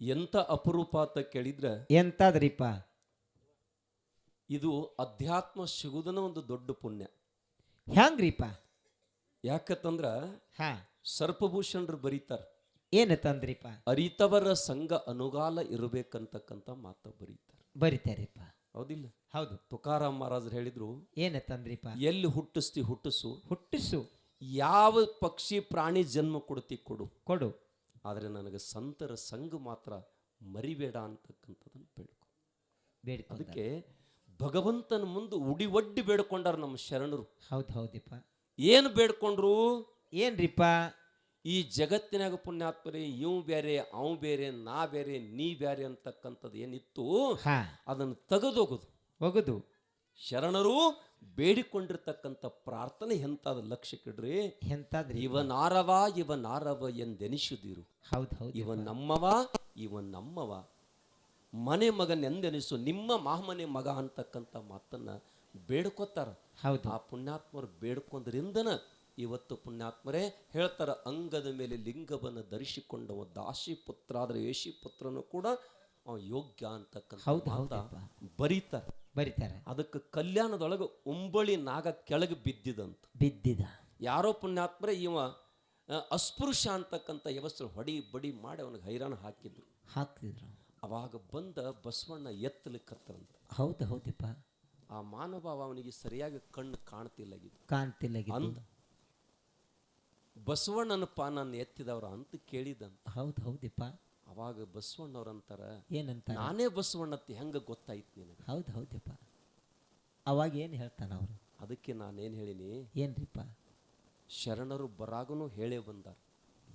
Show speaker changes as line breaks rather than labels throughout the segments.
ಎಂತ ಅಪರೂಪ ಅಂತ ಕೇಳಿದ್ರೆ
ಎಂತಾದ್ರಿಪ್ಪ?
ಇದು ಅಧ್ಯಾತ್ಮ ಸಿಗುದನ ಒಂದು ದೊಡ್ಡ ಪುಣ್ಯ.
ಹ್ಯಾಂಗ್ರಿಪ್ಪ?
ಯಾಕಂದ್ರ
ಹಾ.
ಸರ್ಪಭೂಷಣರು ಬರೀತಾರ.
ಏನತ್ತಂದ್ರಿಪ್ಪ
ಅರಿತವರ ಸಂಘ ಅನುಗಾಲ ಇರಬೇಕಂತಕ್ಕಂತ ಮಾತ ಬರೀತಾರೆ.
ಬರಿತಾರಿಪ್ಪ.
ಹೌದಿಲ್ಲ?
ಹೌದು.
ತುಕಾರಾಮ್ ಮಹಾರಾಜರು ಹೇಳಿದ್ರು
ಏನತ್ತಂದ್ರಿಪ್ಪ
ಎಲ್ಲಿ ಹುಟ್ಟಿಸ್ತಿ ಹುಟ್ಟಿಸು
ಹುಟ್ಟಿಸು.
ಯಾವ ಪಕ್ಷಿ ಪ್ರಾಣಿ ಜನ್ಮ ಕೊಡ್ತಿ ಕೊಡು.
ಕೊಡು.
ಆದರೆ ನನಗೆ ಸಂತರ ಸಂಘ ಮಾತ್ರ ಮರಿಬೇಡ ಅಂತಕ್ಕಂಥದ್ದನ್ನು ಬೇಡ್ಕೊ.
ಬೇಡ್ಕೊಂಡ
ಅದಕ್ಕೆ ಭಗವಂತನ ಮುಂದೆ ಉಡಿ ಒಡ್ಡಿ ಬೇಡ್ಕೊಂಡಾರ ನಮ್ಮ ಶರಣರು.
ಹೌದು ಹೌದಿಪ್ಪ.
ಏನು ಬೇಡ್ಕೊಂಡ್ರು?
ಏನ್ರಿಪ್ಪ?
ಈ ಜಗತ್ತಿನಾಗ ಪುಣ್ಯಾತ್ಮರೇ ಇವು ಬೇರೆ ಅವು ಬೇರೆ ನಾ ಬೇರೆ ನೀ ಬೇರೆ ಅಂತಕ್ಕಂಥದ್ದು ಏನಿತ್ತು
ಹಾ.
ಅದನ್ನು ತೆಗೆದೋಗುದು.
ಒಗದು.
ಶರಣರು ಬೇಡಿಕೊಂಡಿರ್ತಕ್ಕಂಥ ಪ್ರಾರ್ಥನೆ ಎಂತಾದ ಲಕ್ಷ್ಯಕ್ಕಿಡ್ರಿ
ಎಂತಾದ್ರಿ?
ಇವ ನಾರವ ಇವ ನಾರವ ಎಂದೆನಿಸುದಿರು.
ಹೌದು ಹೌದು
ಇವ ನಮ್ಮವ ಇವ ನಮ್ಮವ. ಮನೆ ಮಗನೆಂದೆನಿಸು ನಿಮ್ಮ ಮಾಮನೆ ಮಗ ಅಂತಕ್ಕಂಥ ಮಾತನ್ನ ಬೇಡ್ಕೋತಾರ.
ಹೌದು.
ಆ ಪುಣ್ಯಾತ್ಮರು ಬೇಡ್ಕೊಂಡ್ರಿಂದನ ಇವತ್ತು ಪುಣ್ಯಾತ್ಮರೇ ಹೇಳ್ತಾರ ಅಂಗದ ಮೇಲೆ ಲಿಂಗವನ್ನು ಧರಿಸಿಕೊಂಡವ ದಾಸಿ ಪುತ್ರ ಆದ್ರೆ ಯೇಶಿ ಪುತ್ರನು ಕೂಡ ಅವ ಯೋಗ್ಯ ಅಂತಕ್ಕಂಥ. ಬರೀತಾರ.
ಬರಿತಾರ.
ಅದಕ್ಕೆ ಕಲ್ಯಾಣದೊಳಗೆ ಉಂಬಳಿ ನಾಗ ಕೆಳಗೆ ಬಿದ್ದಿದಂತ.
ಬಿದ್ದಿದ.
ಯಾರೋ ಪುಣ್ಯಾತ್ಮರೇ ಇವ ಅಸ್ಪೃಶ್ಯ ಅಂತಕ್ಕಂಥ ವ್ಯವಸ್ಥೆ ಹೊಡಿ ಬಡಿ ಮಾಡಿ ಅವನಿಗೆ ಹೈರಾಣ ಹಾಕಿದ್ರು.
ಹಾಕ್ತಿದ್ರು.
ಅವಾಗ ಬಂದ ಬಸವಣ್ಣ ಎತ್ತಲಿಕ್ಕತ್ತರಂತ
ಹೌದು ಹೌದಿಪ್ಪ.
ಆ ಮಾನವ ಅವನಿಗೆ ಸರಿಯಾಗಿ ಕಣ್ಣು ಕಾಣ್ತಿಲ್ಲಾಗಿದ್ದು
ಕಾಣ್ತಿಲ್ಲ ಗಿದ್ದು.
ಅಂದ ಬಸವಣ್ಣನಪ್ಪ ನನ್ನ ಎತ್ತಿದವ್ರ ಅಂತ ಕೇಳಿದಂತ.
ಹೌದು ಹೌದಿಪ್ಪ.
ಅವಾಗ ಬಸವಣ್ಣವ್ರಂತಾರ
ಏನಂತ
ನಾನೇ ಬಸವಣ್ಣತ್ತಿ ಹೆಂಗ ಗೊತ್ತಾಯ್ತು ನಿನಗೆ?
ಹೌದು ಹೌದಪ್ಪ ಅವಾಗ ಏನು ಹೇಳ್ತಾನ ಅವರು?
ಅದಕ್ಕೆ ನಾನೇನು ಹೇಳಿನಿ?
ಏನ್ರಿಪ್ಪ?
ಶರಣರು ಬರಾಗನು ಹೇಳೇ ಬಂದಾರ.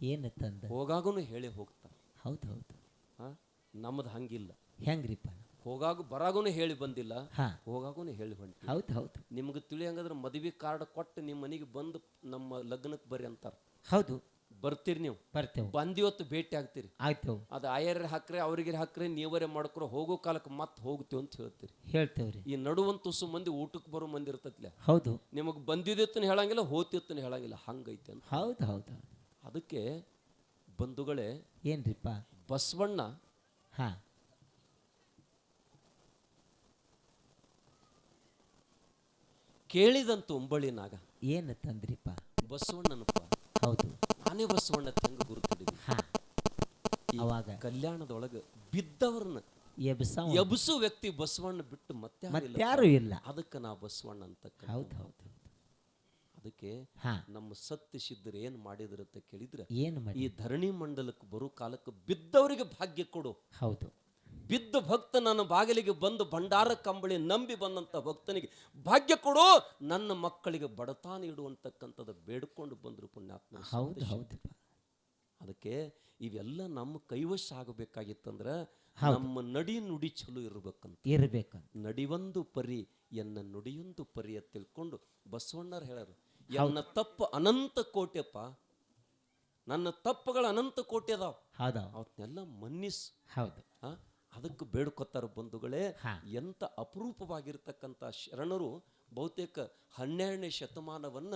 ಏನ
ಹೋಗಾಗನು ಹೇಳೇ ಹೋಗ್ತಾರ.
ಹೌದು ಹೌದು.
ನಮ್ದು ನಮ್ಮದು ಹಂಗಿಲ್ಲ.
ಹೆಂಗ್ರಿಪ್ಪ?
ಹೋಗಾಗ ಬರಾಗನು ಹೇಳಿ ಬಂದಿಲ್ಲ.
ಹಾ.
ಹೋಗಾಗನು ಹೇಳಿ ಬಂದ
ಹೌದು ಹೌದು.
ನಿಮ್ಗೆ ತಿಳಿಯಂಗಂದ್ರೆ ಮದುವೆ ಕಾರ್ಡ್ ಕೊಟ್ಟು ನಿಮ್ಮ ಮನೆಗೆ ಬಂದು ನಮ್ಮ ಲಗ್ನಕ್ಕೆ ಬರ್ರಿ ಅಂತಾರ.
ಹೌದು.
ಬರ್ತೀರಿ ನೀವು.
ಬರ್ತೇವೆ.
ಬಂದಿವತ್ತು ಭೇಟಿ ಆಗ್ತೀರಿ.
ಆಯ್ತು
ಅದು ಆಯರ್ ಹಾಕ್ರೆ ಅವ್ರಿಗೆ ಹಾಕ್ರೆ ನೀವರೇ ಮಾಡ್ಕೊರ ಹೋಗೋ ಕಾಲಕ್ಕೆ ಮತ್ತೆ ಹೋಗ್ತೀವಿ ಅಂತ ಹೇಳ್ತೀರಿ.
ಹೇಳ್ತೇವ್ರಿ.
ಈ ನಡುವಂತ ತುಸು ಮಂದಿ ಊಟಕ್ಕೆ ಬರೋ ಮಂದಿ ಇರ್ತೈತ್ಲೆ.
ಹೌದು.
ನಿಮಗೆ ಬಂದಿದ್ದನ್ನು ಹೇಳಂಗಿಲ್ಲ ಹೋತಿತ್ತು ಹೇಳಂಗಿಲ್ಲ ಹಂಗೈತೆ ಅಂತ.
ಹೌದು ಹೌದು.
ಅದಕ್ಕೆ ಬಂಧುಗಳೇ
ಏನ್ರಿಪ್ಪ?
ಬಸವಣ್ಣ
ಹಾ.
ಕೇಳಿದಂತ ಉಂಬಳಿನಾಗ
ಏನತ್ತಂದ್ರಿಪ್ಪ
ಬಸವಣ್ಣನಪ್ಪ.
ಹೌದು.
ನಾನೇ ಬಸವಣ್ಣ ತಂಗ ಗುರುತಿಡಿದ್ವಿ
ಅವಾಗ.
ಕಲ್ಯಾಣದೊಳಗೆ ಬಿದ್ದವ್ರನ್ನ
ಎಬಸು
ವ್ಯಕ್ತಿ ಬಸವಣ್ಣ ಬಿಟ್ಟು ಮತ್ತೆ
ಯಾರು ಇಲ್ಲ.
ಅದಕ್ಕೆ ನಾ ಬಸವಣ್ಣ ಅಂತ
ಹೌದು ಹೌದು
ಅದಕ್ಕೆ
ಹಾ.
ನಮ್ಮ ಸತ್ಯ ಸಿದ್ಧರು ಏನ್ ಮಾಡಿದ್ರು ಅಂತ ಕೇಳಿದ್ರೆ
ಏನು
ಈ ಧರಣಿ ಮಂಡಲಕ್ಕೆ ಬರೋ ಕಾಲಕ್ಕೆ ಬಿದ್ದವರಿಗೆ ಭಾಗ್ಯ ಕೊಡು.
ಹೌದು.
ಬಿದ್ದ ಭಕ್ತ ನನ್ನ ಬಾಗಿಲಿಗೆ ಬಂದು ಭಂಡಾರ ಕಂಬಳಿ ನಂಬಿ ಬಂದಂಥ ಭಕ್ತನಿಗೆ ಭಾಗ್ಯ ಕೊಡು ನನ್ನ ಮಕ್ಕಳಿಗೆ ಬಡತಾನ ಇಡುವಂತಕ್ಕಂಥದ್ದು ಬೇಡ್ಕೊಂಡು ಬಂದರು ಪುಣ್ಯಾತ್ಮ
ಹೌದು ಹೌದಪ್ಪ.
ಅದಕ್ಕೆ ಇವೆಲ್ಲ ನಮ್ಮ ಕೈವಶ ಆಗಬೇಕಾಗಿತ್ತಂದ್ರೆ ನಮ್ಮ ನಡಿ ನುಡಿ ಚಲೋ ಇರ್ಬೇಕಂತ.
ಇರಬೇಕು
ನಡಿವೊಂದು ಪರಿ ಎನ್ನ ನುಡಿಯೊಂದು ಪರಿ ಅಂತ ತಿಳ್ಕೊಂಡು ಬಸವಣ್ಣರು ಹೇಳರು ಎನ್ನ ತಪ್ಪು ಅನಂತ ಕೋಟ್ಯಪ್ಪ ನನ್ನ ತಪ್ಪುಗಳು ಅನಂತ ಕೋಟಿ ಅದಾವ
ಹೌದಾ
ಅವತ್ನೆಲ್ಲ ಮನ್ನಿಸ್.
ಹೌದು?
ಅದಕ್ಕೆ ಬೇಡ್ಕೊತಾರ ಬಂಧುಗಳೇ.
ಎಂಥ
ಎಂತ ಅಪರೂಪವಾಗಿರ್ತಕ್ಕಂಥ ಶರಣರು ಬಹುತೇಕ ಹನ್ನೆರಡನೇ ಶತಮಾನವನ್ನ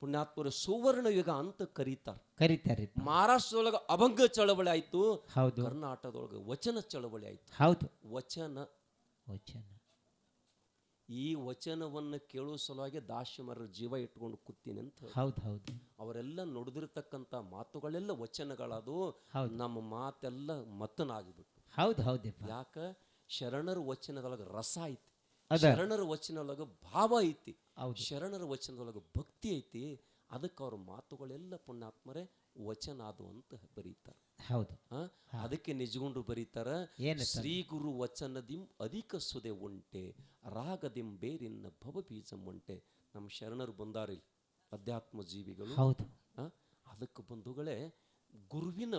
ಪುಣ್ಯಾತ್ಮರ ಸುವರ್ಣ ಯುಗ ಅಂತ ಕರೀತಾರೆ.
ಕರೀತಾರೆ.
ಮಹಾರಾಷ್ಟ್ರದೊಳಗೆ ಅಭಂಗ ಚಳವಳಿ ಆಯ್ತು
ಹೌದು.
ಕರ್ನಾಟಕದೊಳಗೆ ವಚನ ಚಳವಳಿ ಆಯ್ತು.
ಹೌದು.
ವಚನ.
ವಚನ.
ಈ ವಚನವನ್ನು ಕೇಳುವ ಸಲುವಾಗಿ ದಾಶಮರ ಜೀವ ಇಟ್ಕೊಂಡು ಕೂತೀನಿ ಅಂತ.
ಹೌದು ಹೌದು.
ಅವರೆಲ್ಲ ನುಡಿದಿರ್ತಕ್ಕಂಥ ಮಾತುಗಳೆಲ್ಲ ವಚನಗಳದು ನಮ್ಮ ಮಾತೆಲ್ಲ ಮತನಾಗಿಬಿಟ್ಟು
ಹೌದು ಹೌದು
ಯಾಕ? ಶರಣರ ವಚನದೊಳಗೆ ರಸ ಐತಿ. ಶರಣರ ವಚನದೊಳಗೆ ಭಾವ ಐತಿ. ಶರಣರ ವಚನದೊಳಗೆ ಭಕ್ತಿ ಐತಿ. ಅದಕ್ಕೆ ಅವ್ರ ಮಾತುಗಳೆಲ್ಲ ಪುಣ್ಯಾತ್ಮರೇ ವಚನ ಅದು ಅಂತ ಬರೀತಾರೆ.
ಹೌದು?
ಅದಕ್ಕೆ ನಿಜಗೊಂಡು ಬರೀತಾರ ಶ್ರೀ ಗುರು ವಚನದಿಂ ಅಧಿಕ ಸುದೆ ಉಂಟೆ ರಾಗದಿಂ ಬೇರಿನ್ನ ಭವಬೀಜಂ ಉಂಟೆ. ನಮ್ಮ ಶರಣರು ಬಂದಾರಿಲ್ ಅಧ್ಯಾತ್ಮ ಜೀವಿಗಳು
ಹೌದು?
ಅದಕ್ಕೆ ಬಂಧುಗಳೇ ಗುರುವಿನ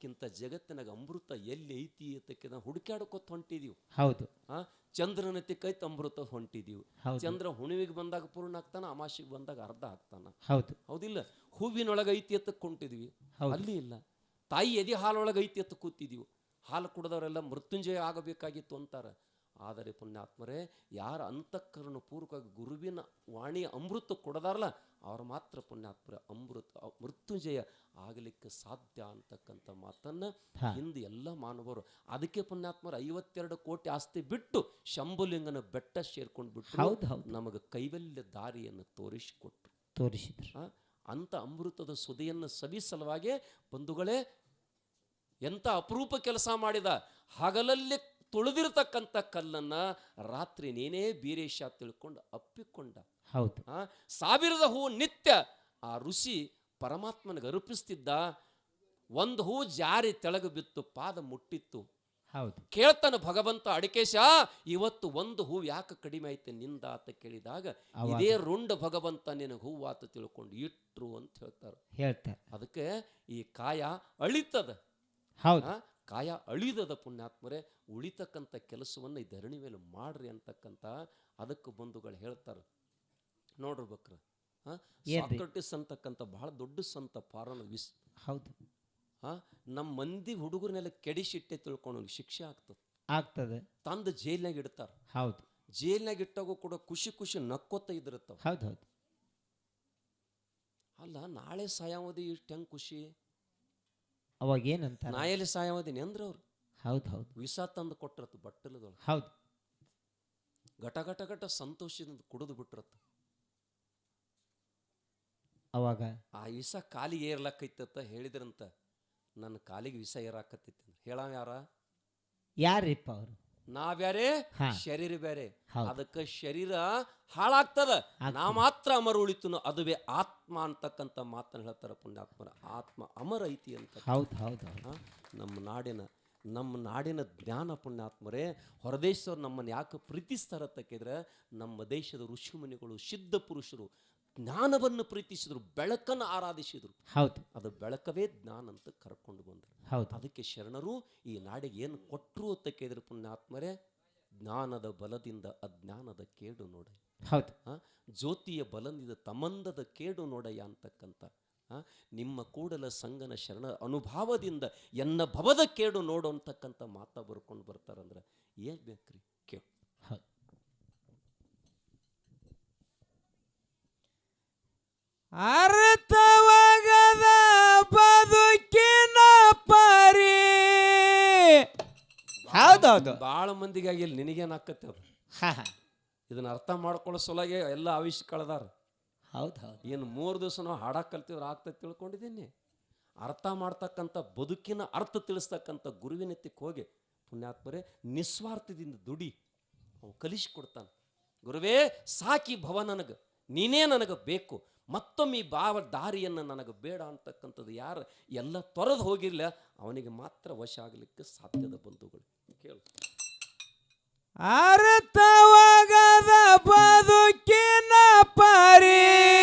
ವಾಣಿಕ್ಕಿಂತ ಜಗತ್ತಿನಾಗ ಅಮೃತ ಎಲ್ಲಿ ಐತಿ ಅಂತಕ್ಕೆ ನಾವು ಹೊಂಟಿದೀವಿ.
ಹೌದು.
ಆ ಚಂದ್ರನ ಕೈತ್ ಅಮೃತ ಹೊಂಟಿದೀವಿ. ಚಂದ್ರ ಹುಣಿವಿಗೆ ಬಂದಾಗ ಪೂರ್ಣ ಆಗ್ತಾನ ಅಮಾಶಿಗೆ ಬಂದಾಗ ಅರ್ಧ ಆಗ್ತಾನ.
ಹೌದು.
ಹೌದಿಲ್ಲ? ಹೂವಿನೊಳಗೆ ಐತಿ ಎತ್ತಕ್ಕೆ ಕೊಂಟಿದ್ವಿ. ಅಲ್ಲಿ ಇಲ್ಲ. ತಾಯಿ ಎದೆ ಹಾಲೊಳಗೆ ಐತಿ ಎತ್ತ ಕೂತಿದೀವಿ. ಹಾಲು ಕುಡಿದವರೆಲ್ಲ ಮೃತ್ಯುಂಜಯ ಆಗಬೇಕಾಗಿತ್ತು ಅಂತಾರ. ಆದರೆ ಪುಣ್ಯಾತ್ಮರೇ ಯಾರ ಅಂತಃಕರಣ ಪೂರ್ವಕವಾಗಿ ಗುರುವಿನ ವಾಣಿಯ ಅಮೃತ ಕೊಡದಾರಲ್ಲ ಅವರು ಮಾತ್ರ ಪುಣ್ಯಾತ್ಮರ ಅಮೃತ ಮೃತ್ಯುಂಜಯ ಆಗಲಿಕ್ಕೆ ಸಾಧ್ಯ ಅಂತಕ್ಕಂಥ ಮಾತನ್ನ. ಹಿಂದೆ ಎಲ್ಲ ಮಾನವರು. ಅದಕ್ಕೆ ಪುಣ್ಯಾತ್ಮರ ಐವತ್ತೆರಡು ಕೋಟಿ ಆಸ್ತಿ ಬಿಟ್ಟು ಶಂಭುಲಿಂಗನ ಬೆಟ್ಟ ಸೇರ್ಕೊಂಡು ಬಿಟ್ಟು ನಮಗೆ ಕೈವಲ್ಯ ದಾರಿಯನ್ನು ತೋರಿಸಿಕೊಟ್ರು.
ತೋರಿಸಿದ್ರು.
ಅಂಥ ಅಮೃತದ ಸುದೆಯನ್ನು ಸವಿ ಸಲುವಾಗಿ ಬಂಧುಗಳೇ ಎಂಥ ಅಪರೂಪ ಕೆಲಸ ಮಾಡಿದ ಹಗಲಲ್ಲಿ ತುಳಿದಿರ್ತಕ್ಕಂಥ ಕಲ್ಲನ್ನ ರಾತ್ರಿ ನೀನೇ ಬೀರೇಶ ತಿಳ್ಕೊಂಡು ಅಪ್ಪಿಕೊಂಡ.
ಹೌದು.
ಸಾವಿರದ ಹೂ ನಿತ್ಯ ಆ ಋಷಿ ಪರಮಾತ್ಮನಿಗೆ ಅರ್ಪಿಸ್ತಿದ್ದ ಒಂದು ಹೂ ಜಾರಿ ತೆಳಗು ಬಿತ್ತು ಪಾದ ಮುಟ್ಟಿತ್ತು.
ಹೌದು.
ಕೇಳ್ತಾನೆ ಭಗವಂತ ಅಡಿಕೇಶ ಇವತ್ತು ಒಂದು ಹೂ ಯಾಕೆ ಕಡಿಮೆ ಐತೆ ನಿಂದ? ಅಂತ ಕೇಳಿದಾಗ ಇದೇ ರುಂಡ ಭಗವಂತ ನಿನಗೆ ಆತ ತಿಳ್ಕೊಂಡು ಇಟ್ರು ಅಂತ ಹೇಳ್ತಾರೆ.
ಹೇಳ್ತಾರೆ.
ಅದಕ್ಕೆ ಈ ಕಾಯ ಅಳಿತದ.
ಹೌದು.
ಕಾಯ ಅಳಿದದ ಪುಣ್ಯಾತ್ಮರೇ ಉಳಿತಕ್ಕಂಥ ಕೆಲಸವನ್ನು ಈ ಧರಣಿ ಮೇಲೆ ಮಾಡ್ರಿ ಅಂತಕ್ಕಂಥ ಅದಕ್ಕೆ ಬಂಧುಗಳು ಹೇಳ್ತಾರೆ. ನೋಡ್ರಿ ಬಕ್ರ? ಸಾಕ್ರಟಿಸ್ ಅಂತಕ್ಕಂಥ ಬಹಳ ದೊಡ್ಡ ಸಂತ ಪಾರಣ ವಿಸ್
ಹೌದು.
ಹಾಂ? ನಮ್ಮ ಮಂದಿ ಹುಡುಗರನ್ನೆಲ್ಲ ಕೆಡಿಸಿಟ್ಟೆ ತಿಳ್ಕೊಂಡು ಶಿಕ್ಷೆ ಆಗ್ತದೆ.
ಆಗ್ತದೆ.
ತಂದು ಜೈಲ್ನಾಗ ಇಡ್ತಾರೆ.
ಹೌದು.
ಜೈಲ್ನಾಗ ಇಟ್ಟಾಗೂ ಕೂಡ ಖುಷಿ ಖುಷಿ ನಕ್ಕೋತ ಇದಿರ್ತಾವ
ಹೌದು ಹೌದು.
ಅಲ್ಲ ನಾಳೆ ಸಾಯಾವಧಿ ಇಷ್ಟು ಹೆಂಗೆ ಖುಷಿ?
ಅವಾಗ ಏನಂತ
ನಾಯಲ್ಲಿ ಸಾಯಾವಧಿನಿ ಅಂದ್ರೆ ಅವ್ರು.
ಹೌದು ಹೌದು.
ವಿಷ ತಂದು ಕೊಟ್ಟಿರತ್ತು ಬಟ್ಟಲದೊಳಗೆ.
ಹೌದು.
ಘಟ ಘಟ ಘಟ ಸಂತೋಷದಿಂದ ಕುಡಿದು ಬಿಟ್ಟಿರತ್ತ
ಅವಾಗ?
ಆ ವಿಷ ಕಾಲಿಗೆ ಏರ್ಲಾಕೈತತ್ತ ಹೇಳಿದ್ರಂತ ನನ್ನ ಕಾಲಿಗೆ ವಿಷ ಏರಾಕತ್ತಿತ್ತು ಹೇಳಾವ ಯಾರ?
ಯಾರಿಪ್ಪ ಅವರು?
ನಾವ್ಯಾರೇ?
ಬ್ಯಾರೆ
ಶರೀರ ಬೇರೆ. ಅದಕ್ಕ ಶರೀರ ಹಾಳಾಗ್ತದ. ನಾ ಮಾತ್ರ ಅಮರ ಉಳಿತು ಅದುವೇ ಆತ್ಮ ಅಂತಕ್ಕಂತ ಮಾತನ್ನ ಹೇಳ್ತಾರ ಪುಣ್ಯಾತ್ಮರ. ಆತ್ಮ ಅಮರ ಐತಿ ಅಂತ.
ಹೌದು ಹೌದು ಹೌದು.
ನಮ್ಮ ನಾಡಿನ ನಮ್ಮ ನಾಡಿನ ಜ್ಞಾನ ಪುಣ್ಯಾತ್ಮರೇ ಹೊರದೇಶದವ್ರು ನಮ್ಮನ್ನು ಯಾಕೆ ಪ್ರೀತಿಸ್ತಾರ ತಕ್ಕಿದ್ರೆ ನಮ್ಮ ದೇಶದ ಋಷಿಮುನಿಗಳು ಸಿದ್ಧ ಪುರುಷರು ಜ್ಞಾನವನ್ನು ಪ್ರೀತಿಸಿದ್ರು ಬೆಳಕನ್ನು ಆರಾಧಿಸಿದ್ರು.
ಹೌದು.
ಅದು ಬೆಳಕವೇ ಜ್ಞಾನ ಅಂತ ಕರ್ಕೊಂಡು ಬಂದರು.
ಹೌದು.
ಅದಕ್ಕೆ ಶರಣರು ಈ ನಾಡಿಗೆ ಏನು ಕೊಟ್ಟರು ಅಂತ ಕೇಳಿದ್ರು ಪುಣ್ಯಾತ್ಮರೇ ಜ್ಞಾನದ ಬಲದಿಂದ ಅಜ್ಞಾನದ ಕೇಡು ನೋಡ
ಹೌದು.
ಜ್ಯೋತಿಯ ಬಲದಿಂದ ತಮಂದದ ಕೇಡು ನೋಡಯ್ಯ ಅಂತಕ್ಕಂಥ ನಿಮ್ಮ ಕೂಡಲ ಸಂಗನ ಶರಣ ಅನುಭಾವದಿಂದ ಎನ್ನ ಭವದ ಕೇಡು ನೋಡು ಅಂತಕ್ಕಂಥ ಮಾತಾ ಬರ್ಕೊಂಡು ಬರ್ತಾರಂದ್ರೆ ಏನ್ ಬೇಕ್ರಿ ಕೇಳು.
ಹೌದು.
ಅರ್ಥವಾಗದ ಬದುಕಿನ ಪರಿ. ಹೌದೌದು.
ಭಾಳ ಮಂದಿಗಾಗಿ ಇಲ್ಲಿ ನಿನಗೇನು ಆಕತ್ತೆ ಅವ್ರು ಇದನ್ನ ಅರ್ಥ ಮಾಡ್ಕೊಳ್ಳೋ ಸಲುವಾಗಿ ಎಲ್ಲ ಆವಿಷ್ ಕಳೆದಾರ.
ಹೌದು ಹೌದು
ಏನು ಮೂರು ದಿವಸ ನಾವು ಹಾಡಕ್ಕೆ ಕಲ್ತಿವ್ರು ಆಗ್ತದೆ ತಿಳ್ಕೊಂಡಿದ್ದೀನಿ. ಅರ್ಥ ಮಾಡ್ತಕ್ಕಂಥ ಬದುಕಿನ ಅರ್ಥ ತಿಳಿಸ್ತಕ್ಕಂಥ ಗುರುವಿನೆತ್ತಿಗೆ ಹೋಗಿ ಪುಣ್ಯಾತ್ಮರೇ ನಿಸ್ವಾರ್ಥದಿಂದ ದುಡಿ. ಅವು ಕಲಿಸಿಕೊಡ್ತಾನೆ. ಗುರುವೇ ಸಾಕಿ ಭವ ನನಗೆ. ನೀನೇ ನನಗೆ ಬೇಕು. ಮತ್ತೊಮ್ಮೆ ಈ ಭಾವ ದಾರಿಯನ್ನು ನನಗೆ ಬೇಡ ಅಂತಕ್ಕಂಥದ್ದು ಯಾರು? ಎಲ್ಲ ತೊರೆದು ಹೋಗಿಲ್ಲ ಅವನಿಗೆ ಮಾತ್ರ ವಶ ಆಗಲಿಕ್ಕೆ ಸಾಧ್ಯದ ಬಂಧುಗಳು. ಕೇಳು.
ಅರ್ಥವಾಗದ ಬದುಕಿನ ಪರಿ.